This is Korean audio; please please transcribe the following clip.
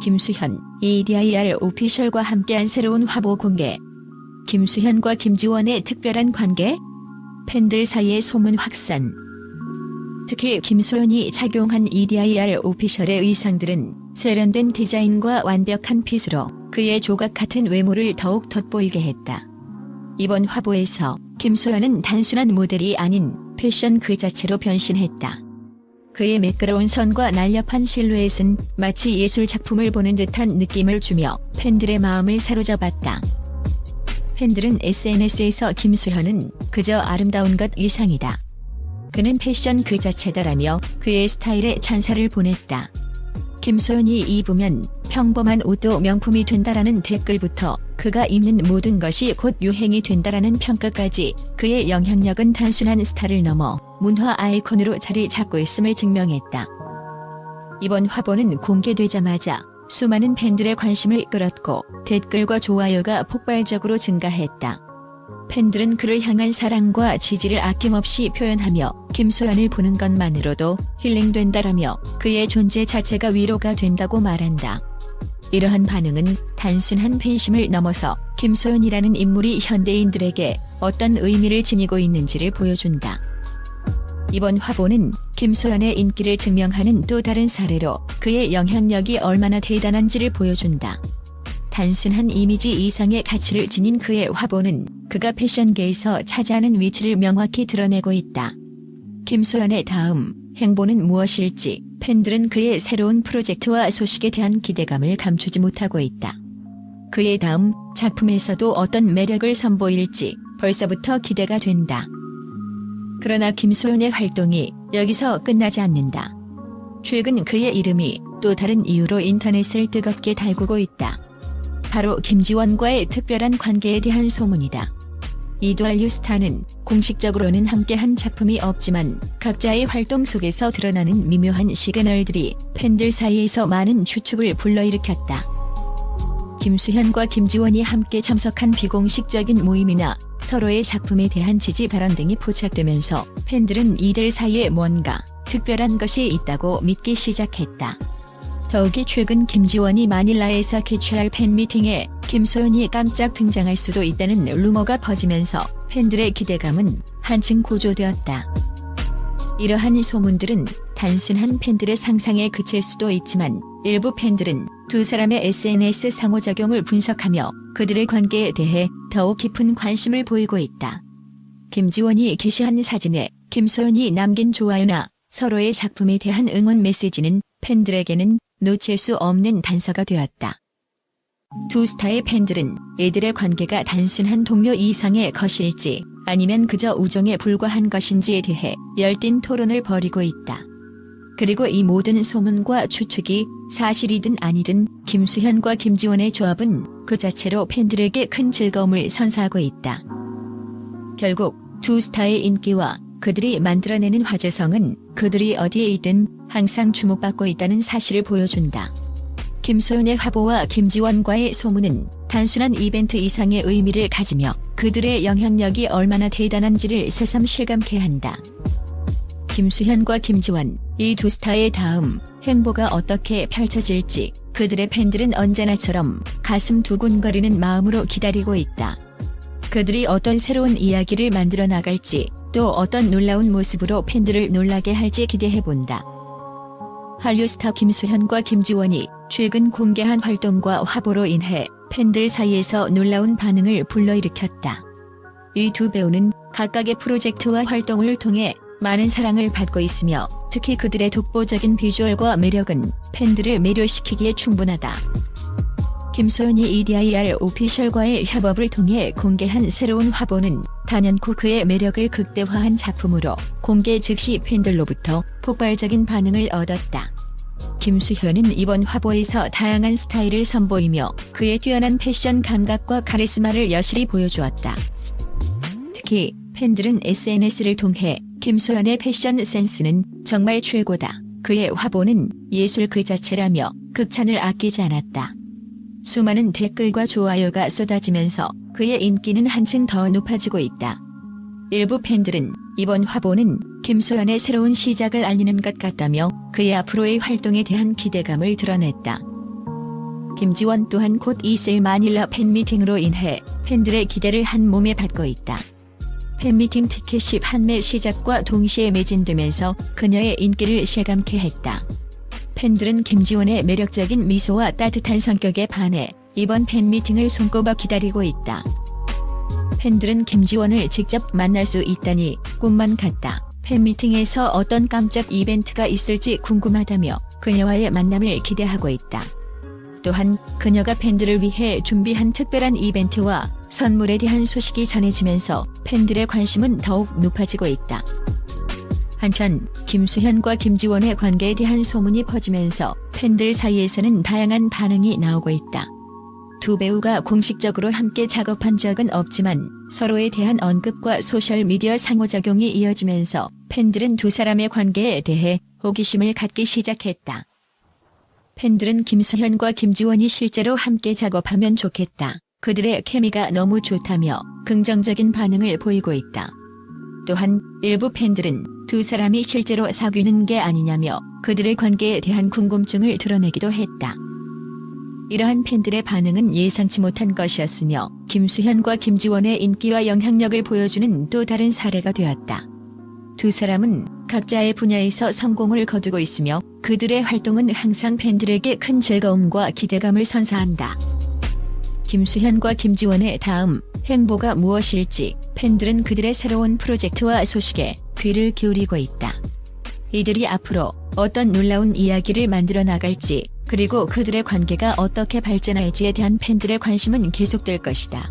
김수현, EDIR 오피셜과 함께한 새로운 화보 공개. 김수현과 김지원의 특별한 관계? 팬들 사이의 소문 확산. 특히 김소연이 착용한 EDIR 오피셜의 의상들은 세련된 디자인과 완벽한 핏으로 그의 조각 같은 외모를 더욱 돋보이게 했다. 이번 화보에서 김소연은 단순한 모델이 아닌 패션 그 자체로 변신했다. 그의 매끄러운 선과 날렵한 실루엣은 마치 예술 작품을 보는 듯한 느낌을 주며 팬들의 마음을 사로잡았다. 팬들은 SNS에서 김수현은 그저 아름다운 것 이상이다. 그는 패션 그 자체다라며 그의 스타일에 찬사를 보냈다. 김소연이 입으면 평범한 옷도 명품이 된다라는 댓글부터 그가 입는 모든 것이 곧 유행이 된다라는 평가까지 그의 영향력은 단순한 스타를 넘어 문화 아이콘으로 자리 잡고 있음을 증명했다. 이번 화보는 공개되자마자 수많은 팬들의 관심을 끌었고 댓글과 좋아요가 폭발적으로 증가했다. 팬들은 그를 향한 사랑과 지지를 아낌없이 표현하며 김소연을 보는 것만으로도 힐링된다라며 그의 존재 자체가 위로가 된다고 말한다. 이러한 반응은 단순한 팬심을 넘어서 김소연이라는 인물이 현대인들에게 어떤 의미를 지니고 있는지를 보여준다. 이번 화보는 김소연의 인기를 증명하는 또 다른 사례로 그의 영향력이 얼마나 대단한지를 보여준다. 단순한 이미지 이상의 가치를 지닌 그의 화보는 그가 패션계에서 차지하는 위치를 명확히 드러내고 있다. 김소연의 다음 행보는 무엇일지 팬들은 그의 새로운 프로젝트와 소식에 대한 기대감을 감추지 못하고 있다. 그의 다음 작품에서도 어떤 매력을 선보일지 벌써부터 기대가 된다. 그러나 김소연의 활동이 여기서 끝나지 않는다. 최근 그의 이름이 또 다른 이유로 인터넷을 뜨겁게 달구고 있다. 바로 김지원과의 특별한 관계에 대한 소문이다. 이두알류 스타는 공식적으로는 함께한 작품이 없지만 각자의 활동 속에서 드러나는 미묘한 시그널들이 팬들 사이에서 많은 추측을 불러일으켰다. 김수현과 김지원이 함께 참석한 비공식적인 모임이나 서로의 작품에 대한 지지 발언 등이 포착되면서 팬들은 이들 사이에 뭔가 특별한 것이 있다고 믿기 시작했다. 더욱이 최근 김지원이 마닐라에서 개최할 팬미팅에 김소연이 깜짝 등장할 수도 있다는 루머가 퍼지면서 팬들의 기대감은 한층 고조되었다. 이러한 소문들은 단순한 팬들의 상상에 그칠 수도 있지만 일부 팬들은 두 사람의 SNS 상호작용을 분석하며 그들의 관계에 대해 더욱 깊은 관심을 보이고 있다. 김지원이 게시한 사진에 김소연이 남긴 좋아요나 서로의 작품에 대한 응원 메시지는 팬들에게는 놓칠 수 없는 단서가 되었다. 두 스타의 팬들은 이들의 관계가 단순한 동료 이상의 것일지 아니면 그저 우정에 불과한 것인지에 대해 열띤 토론을 벌이고 있다. 그리고 이 모든 소문과 추측이 사실이든 아니든 김수현과 김지원의 조합은 그 자체로 팬들에게 큰 즐거움을 선사하고 있다. 결국 두 스타의 인기와 그들이 만들어내는 화제성은 그들이 어디에 있든 항상 주목받고 있다는 사실을 보여준다. 김소연의 화보와 김지원과의 소문은 단순한 이벤트 이상의 의미를 가지며 그들의 영향력이 얼마나 대단한지를 새삼 실감케 한다. 김수현과 김지원, 이 두 스타의 다음 행보가 어떻게 펼쳐질지 그들의 팬들은 언제나처럼 가슴 두근거리는 마음으로 기다리고 있다. 그들이 어떤 새로운 이야기를 만들어 나갈지 또 어떤 놀라운 모습으로 팬들을 놀라게 할지 기대해본다. 한류 스타 김수현과 김지원이 최근 공개한 활동과 화보로 인해 팬들 사이에서 놀라운 반응을 불러일으켰다. 이 두 배우는 각각의 프로젝트와 활동을 통해 많은 사랑을 받고 있으며 특히 그들의 독보적인 비주얼과 매력은 팬들을 매료시키기에 충분하다. 김소연이 EDIR 오피셜과의 협업을 통해 공개한 새로운 화보는 단연코 그의 매력을 극대화한 작품으로 공개 즉시 팬들로부터 폭발적인 반응을 얻었다. 김수현은 이번 화보에서 다양한 스타일을 선보이며 그의 뛰어난 패션 감각과 카리스마를 여실히 보여주었다. 특히 팬들은 SNS를 통해 김소연의 패션 센스는 정말 최고다. 그의 화보는 예술 그 자체라며 극찬을 아끼지 않았다. 수많은 댓글과 좋아요가 쏟아지면서 그의 인기는 한층 더 높아지고 있다. 일부 팬들은 이번 화보는 김소연의 새로운 시작을 알리는 것 같다며 그의 앞으로의 활동에 대한 기대감을 드러냈다. 김지원 또한 곧 있을 마닐라 팬미팅으로 인해 팬들의 기대를 한 몸에 받고 있다. 팬미팅 티켓이 판매 시작과 동시에 매진되면서 그녀의 인기를 실감케 했다. 팬들은 김지원의 매력적인 미소와 따뜻한 성격에 반해 이번 팬미팅을 손꼽아 기다리고 있다. 팬들은 김지원을 직접 만날 수 있다니 꿈만 같다. 팬미팅에서 어떤 깜짝 이벤트가 있을지 궁금하다며 그녀와의 만남을 기대하고 있다. 또한 그녀가 팬들을 위해 준비한 특별한 이벤트와 선물에 대한 소식이 전해지면서 팬들의 관심은 더욱 높아지고 있다. 한편 김수현과 김지원의 관계에 대한 소문이 퍼지면서 팬들 사이에서는 다양한 반응이 나오고 있다. 두 배우가 공식적으로 함께 작업한 적은 없지만 서로에 대한 언급과 소셜미디어 상호작용이 이어지면서 팬들은 두 사람의 관계에 대해 호기심을 갖기 시작했다. 팬들은 김수현과 김지원이 실제로 함께 작업하면 좋겠다. 그들의 케미가 너무 좋다며 긍정적인 반응을 보이고 있다. 또한 일부 팬들은 두 사람이 실제로 사귀는 게 아니냐며 그들의 관계에 대한 궁금증을 드러내기도 했다. 이러한 팬들의 반응은 예상치 못한 것이었으며 김수현과 김지원의 인기와 영향력을 보여주는 또 다른 사례가 되었다. 두 사람은 각자의 분야에서 성공을 거두고 있으며 그들의 활동은 항상 팬들에게 큰 즐거움과 기대감을 선사한다. 김수현과 김지원의 다음 행보가 무엇일지 팬들은 그들의 새로운 프로젝트와 소식에 귀를 기울이고 있다. 이들이 앞으로 어떤 놀라운 이야기를 만들어 나갈지 그리고 그들의 관계가 어떻게 발전할지에 대한 팬들의 관심은 계속될 것이다.